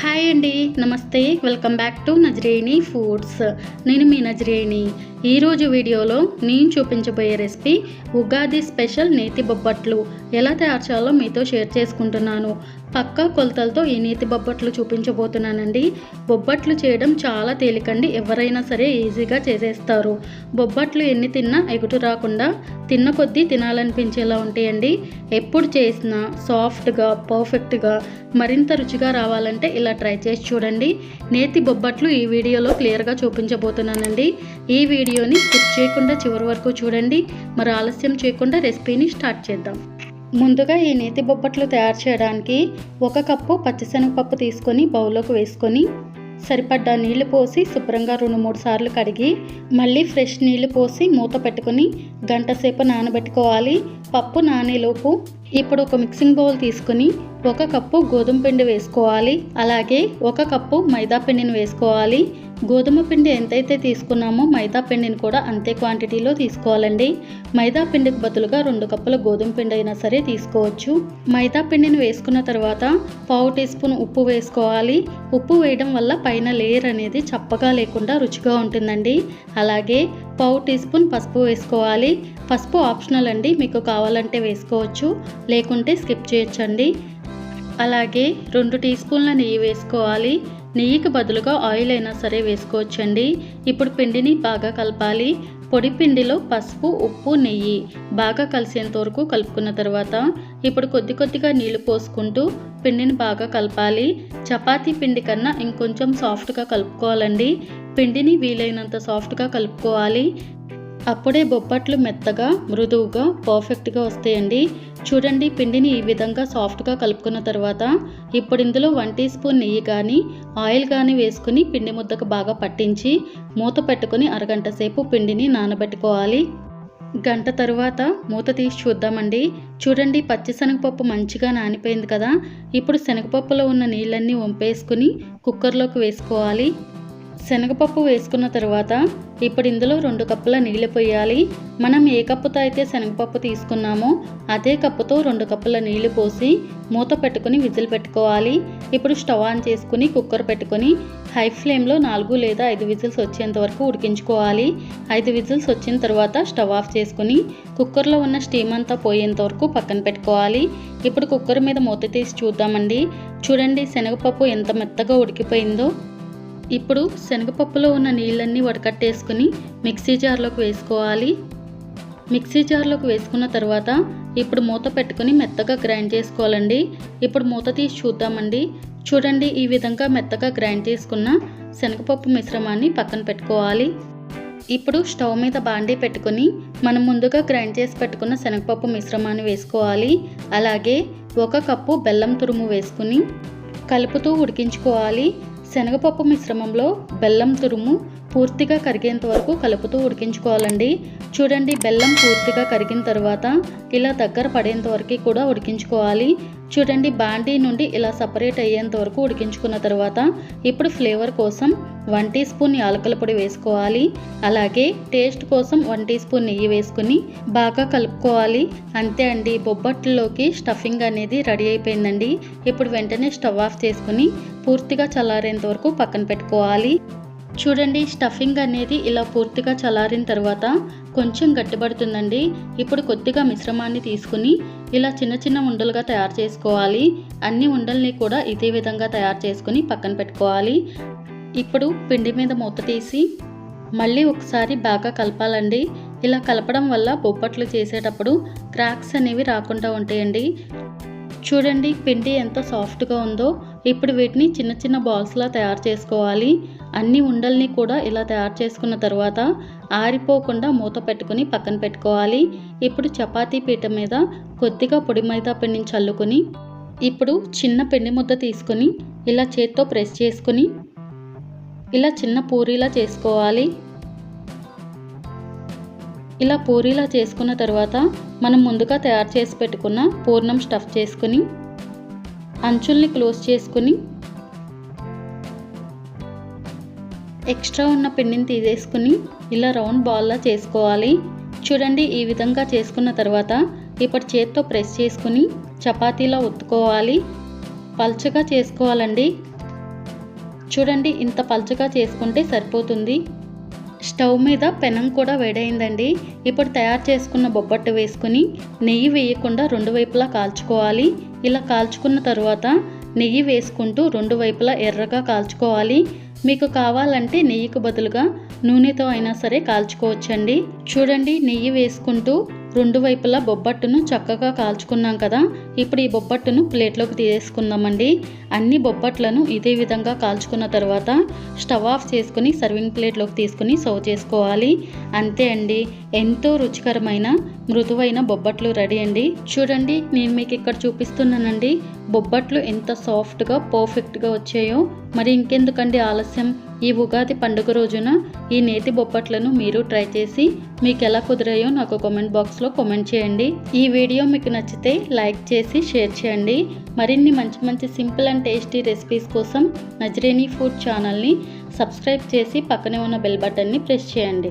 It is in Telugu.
హాయ్ అండి నమస్తే. Welcome back to Nazareni foods. నేను మీ నజరేణి. ఈరోజు వీడియోలో నేను చూపించబోయే రెసిపీ ఉగాది స్పెషల్ నేతి బొబ్బట్లు. ఎలా తయారు చేయాలో మీతో షేర్ చేసుకుంటున్నాను. పక్కా కొలతలతో ఈ నేతి బొబ్బట్లు చూపించబోతున్నానండి. బొబ్బట్లు చేయడం చాలా తేలికండి. ఎవరైనా సరే ఈజీగా చేసేస్తారు. బొబ్బట్లు ఎన్ని తిన్నా ఎగుటు రాకుండా తిన్న కొద్దీ తినాలనిపించేలా ఉంటాయండి. ఎప్పుడు చేసినా సాఫ్ట్గా పర్ఫెక్ట్గా మరింత రుచిగా రావాలంటే ఇలా ట్రై చేసి చూడండి. నేతి బొబ్బట్లు ఈ వీడియోలో క్లియర్గా చూపించబోతున్నానండి. ఈ వీడియో వీడియోని స్కిప్ చేయకుండా చివరి వరకు చూడండి. మరి ఆలస్యం చేయకుండా రెసిపీని స్టార్ట్ చేద్దాం. ముందుగా ఈ నేతి బొబ్బట్లు తయారు చేయడానికి ఒక కప్పు పచ్చిశనగపప్పు తీసుకొని బౌల్లోకి వేసుకొని సరిపడ్డ నీళ్ళు పోసి శుభ్రంగా రెండు మూడు సార్లు కడిగి మళ్ళీ ఫ్రెష్ నీళ్ళు పోసి మూత పెట్టుకొని గంట సేపు నానబెట్టుకోవాలి. పప్పు నానేలోపు ఇప్పుడు ఒక మిక్సింగ్ బౌల్ తీసుకొని ఒక కప్పు గోధుమ పిండి వేసుకోవాలి. అలాగే ఒక కప్పు మైదా పిండిని వేసుకోవాలి. గోధుమ పిండి ఎంతైతే తీసుకున్నామో మైదా పిండిని కూడా అంతే క్వాంటిటీలో తీసుకోవాలండి. మైదా పిండికి బదులుగా రెండు కప్పుల గోధుమ పిండి అయినా సరే తీసుకోవచ్చు. మైదా పిండిని వేసుకున్న తర్వాత పావు టీ స్పూన్ ఉప్పు వేసుకోవాలి. ఉప్పు వేయడం వల్ల పైన లేయర్ అనేది చప్పగా లేకుండా రుచిగా ఉంటుందండి. అలాగే పావు టీ స్పూన్ పసుపు వేసుకోవాలి. పసుపు ఆప్షనల్ అండి మీకు కావాలంటే వేసుకోవచ్చు. లేకుంటే స్కిప్ చేయొచ్చండి. అలాగే రెండు టీ స్పూన్ల నెయ్యి వేసుకోవాలి. నెయ్యికి బదులుగా ఆయిల్ అయినా సరే వేసుకోవచ్చండి. ఇప్పుడు పిండిని బాగా కలపాలి. పొడి పిండిలో పసుపు ఉప్పు నెయ్యి బాగా కలిసేంత వరకు కలుపుకున్న తర్వాత ఇప్పుడు కొద్ది కొద్దిగా నీళ్ళు పోసుకుంటూ పిండిని బాగా కలపాలి. చపాతీ పిండి కన్నా ఇంకొంచెం సాఫ్ట్గా కలుపుకోవాలండి. పిండిని వీలైనంత సాఫ్ట్గా కలుపుకోవాలి. అప్పుడే బొబ్బట్లు మెత్తగా మృదువుగా పర్ఫెక్ట్గా వస్తాయండి. చూడండి పిండిని ఈ విధంగా సాఫ్ట్గా కలుపుకున్న తర్వాత ఇప్పుడు ఇందులో వన్ టీ స్పూన్ నెయ్యి కానీ ఆయిల్ కానీ వేసుకుని పిండి ముద్దకు బాగా పట్టించి మూత పెట్టుకుని అరగంట సేపు పిండిని నానబెట్టుకోవాలి. గంట తర్వాత మూత తీసి చూద్దామండి. చూడండి పచ్చి శనగపప్పు మంచిగా నానిపోయింది కదా. ఇప్పుడు శనగపప్పులో ఉన్న నీళ్ళన్నీ వంపేసుకుని కుక్కర్లోకి వేసుకోవాలి. శనగపప్పు వేసుకున్న తర్వాత ఇప్పుడు ఇందులో రెండు కప్పుల నీళ్ళు పోయాలి మనం ఏ కప్పుతో అయితే శనగపప్పు తీసుకున్నామో అదే కప్పుతో రెండు కప్పుల నీళ్ళు పోసి మూత పెట్టుకుని విజిల్ పెట్టుకోవాలి. ఇప్పుడు స్టవ్ ఆన్ చేసుకుని కుక్కర్ పెట్టుకొని హై ఫ్లేమ్లో నాలుగు లేదా ఐదు విజిల్స్ వచ్చేంత వరకు ఉడికించుకోవాలి. ఐదు విజిల్స్ వచ్చిన తర్వాత స్టవ్ ఆఫ్ చేసుకుని కుక్కర్లో ఉన్న స్టీమ్ అంతా పోయేంత వరకు పక్కన పెట్టుకోవాలి. ఇప్పుడు కుక్కర్ మీద మూత తీసి చూద్దామండి. చూడండి శనగపప్పు ఎంత మెత్తగా ఉడికిపోయిందో. ఇప్పుడు శనగపప్పులో ఉన్న నీళ్ళన్నీ వడకట్టేసుకుని మిక్సీ జార్లోకి వేసుకోవాలి. మిక్సీ జార్లోకి వేసుకున్న తర్వాత ఇప్పుడు మూత పెట్టుకుని మెత్తగా గ్రైండ్ చేసుకోవాలండి. ఇప్పుడు మూత తీసి చూద్దామండి. చూడండి ఈ విధంగా మెత్తగా గ్రైండ్ చేసుకున్న శనగపప్పు మిశ్రమాన్ని పక్కన పెట్టుకోవాలి. ఇప్పుడు స్టవ్ మీద బాండీ పెట్టుకుని మనం ముందుగా గ్రైండ్ చేసి పెట్టుకున్న శనగపప్పు మిశ్రమాన్ని వేసుకోవాలి. అలాగే ఒక కప్పు బెల్లం తురుము వేసుకుని కలుపుతూ ఉడికించుకోవాలి. శనగపప్పు మిశ్రమంలో బెల్లం తురుము పూర్తిగా కరిగేంత వరకు కలుపుతూ ఉడికించుకోవాలండి. చూడండి బెల్లం పూర్తిగా కరిగిన తర్వాత ఇలా దగ్గర పడేంత వరకు కూడా ఉడికించుకోవాలి. చూడండి బాండీ నుండి ఇలా సపరేట్ అయ్యేంత వరకు ఉడికించుకున్న తర్వాత ఇప్పుడు ఫ్లేవర్ కోసం వన్ టీ స్పూన్ యాలకుల పొడి వేసుకోవాలి. అలాగే టేస్ట్ కోసం వన్ టీ స్పూన్ నెయ్యి వేసుకుని బాగా కలుపుకోవాలి. అంతే అండి బొబ్బట్లలోకి స్టఫింగ్ అనేది రెడీ అయిపోయిందండి. ఇప్పుడు వెంటనే స్టవ్ ఆఫ్ చేసుకుని పూర్తిగా చల్లారేంత వరకు పక్కన పెట్టుకోవాలి. చూడండి స్టఫింగ్ అనేది ఇలా పూర్తిగా చల్లారిన తర్వాత కొంచెం గట్టిపడుతుందండి. ఇప్పుడు కొద్దిగా మిశ్రమాన్ని తీసుకుని ఇలా చిన్న చిన్న ఉండలుగా తయారు చేసుకోవాలి. అన్ని ఉండల్ని కూడా ఇదే విధంగా తయారు చేసుకుని పక్కన పెట్టుకోవాలి. ఇప్పుడు పిండి మీద మూత తీసి మళ్ళీ ఒకసారి బాగా కలపాలండి. ఇలా కలపడం వల్ల బొబ్బట్లు చేసేటప్పుడు క్రాక్స్ అనేవి రాకుండా ఉంటాయండి. చూడండి పిండి ఎంత సాఫ్ట్గా ఉందో. ఇప్పుడు వీటిని చిన్న చిన్న బాల్స్లా తయారు చేసుకోవాలి. అన్ని ఉండల్ని కూడా ఇలా తయారు చేసుకున్న తర్వాత ఆరిపోకుండా మూత పెట్టుకుని పక్కన పెట్టుకోవాలి. ఇప్పుడు చపాతీ పీట మీద కొద్దిగా పొడి మైదా పిండిని చల్లుకొని ఇప్పుడు చిన్న పిండి ముద్ద తీసుకొని ఇలా చేత్తో ప్రెస్ చేసుకుని ఇలా చిన్న పూరీలా చేసుకోవాలి. ఇలా పూరీలా చేసుకున్న తర్వాత మనం ముందుగా తయారు చేసి పెట్టుకున్న పూర్ణం స్టఫ్ చేసుకుని అంచుల్ని క్లోజ్ చేసుకుని ఎక్స్ట్రా ఉన్న పిండిని తీసేసుకుని ఇలా రౌండ్ బాల్లా చేసుకోవాలి. చూడండి ఈ విధంగా చేసుకున్న తర్వాత ఇప్పుడు చేత్తో ప్రెస్ చేసుకుని చపాతీలా ఒత్తుకోవాలి. పల్చగా చేసుకోవాలండి. చూడండి ఇంత పల్చగా చేసుకుంటే సరిపోతుంది. స్టవ్ మీద పెనం కూడా వేడైందండి. ఇప్పుడు తయారు చేసుకున్న బొబ్బట్టు వేసుకుని నెయ్యి వేయకుండా రెండు వైపులా కాల్చుకోవాలి. ఇలా కాల్చుకున్న తర్వాత నెయ్యి వేసుకుంటూ రెండు వైపులా ఎర్రగా కాల్చుకోవాలి. మీకు కావాలంటే నెయ్యికి బదులుగా నూనెతో అయినా సరే కాల్చుకోవచ్చండి. చూడండి నెయ్యి వేసుకుంటూ రెండు వైపులా బొబ్బట్టును చక్కగా కాల్చుకున్నాం కదా. ఇప్పుడు ఈ బొబ్బట్టును ప్లేట్లోకి తీసేసుకుందామండి అన్ని బొబ్బట్లను ఇదే విధంగా కాల్చుకున్న తర్వాత స్టవ్ ఆఫ్ చేసుకుని సర్వింగ్ ప్లేట్లోకి తీసుకుని సర్వ్ చేసుకోవాలి. అంతే అండి. ఎంతో రుచికరమైన మృదువైన బొబ్బట్లు రెడీ అండి. చూడండి నేను మీకు ఇక్కడ చూపిస్తున్నానండి. బొబ్బట్లు ఎంత సాఫ్ట్గా పర్ఫెక్ట్గా వచ్చాయో. మరి ఇంకెందుకండి ఆలస్యం? ఈ ఉగాది పండుగ రోజున ఈ నేతి బొబ్బట్లను మీరు ట్రై చేసి మీకు ఎలా కుదిరాయో నాకు కామెంట్ బాక్స్లో కామెంట్ చేయండి. ఈ వీడియో మీకు నచ్చితే లైక్ చేసి చేసి షేర్ చేయండి. మరిన్ని మంచి మంచి సింపుల్ అండ్ టేస్టీ రెసిపీస్ కోసం నజరేనీ ఫుడ్ ఛానల్ని సబ్స్క్రైబ్ చేసి పక్కనే ఉన్న బెల్ బటన్ని ప్రెస్ చేయండి.